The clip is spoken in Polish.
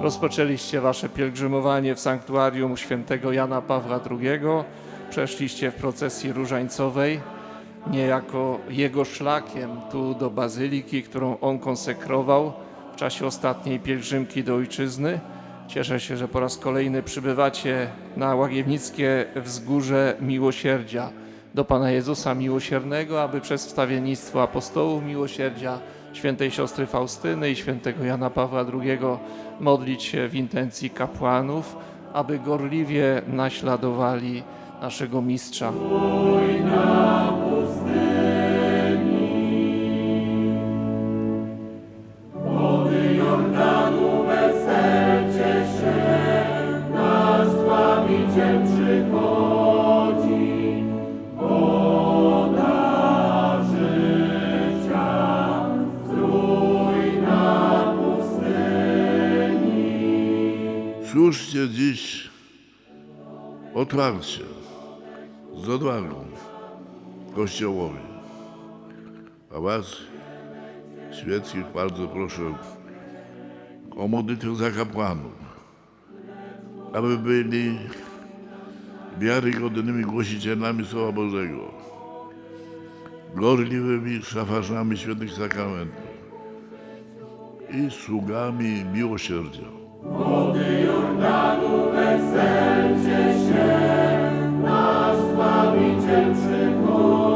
Rozpoczęliście wasze pielgrzymowanie w sanktuarium świętego Jana Pawła II, przeszliście w procesji różańcowej, niejako jego szlakiem tu do bazyliki, którą on konsekrował w czasie ostatniej pielgrzymki do ojczyzny. Cieszę się, że po raz kolejny przybywacie na Łagiewnickie Wzgórze Miłosierdzia do Pana Jezusa Miłosiernego, aby przez wstawiennictwo apostołów miłosierdzia świętej siostry Faustyny i świętego Jana Pawła II modlić się w intencji kapłanów, aby gorliwie naśladowali naszego mistrza. Służcie dziś otwarcie, z odwagą Kościołowi. A Was, świeckich, bardzo proszę o modlitwę za kapłanów, aby byli wiarygodnymi głosicielami Słowa Bożego, gorliwymi szafarzami świętych sakramentów i sługami miłosierdzia. Wody Jordanu weselcie się, nasz Zbawiciel przychodzi.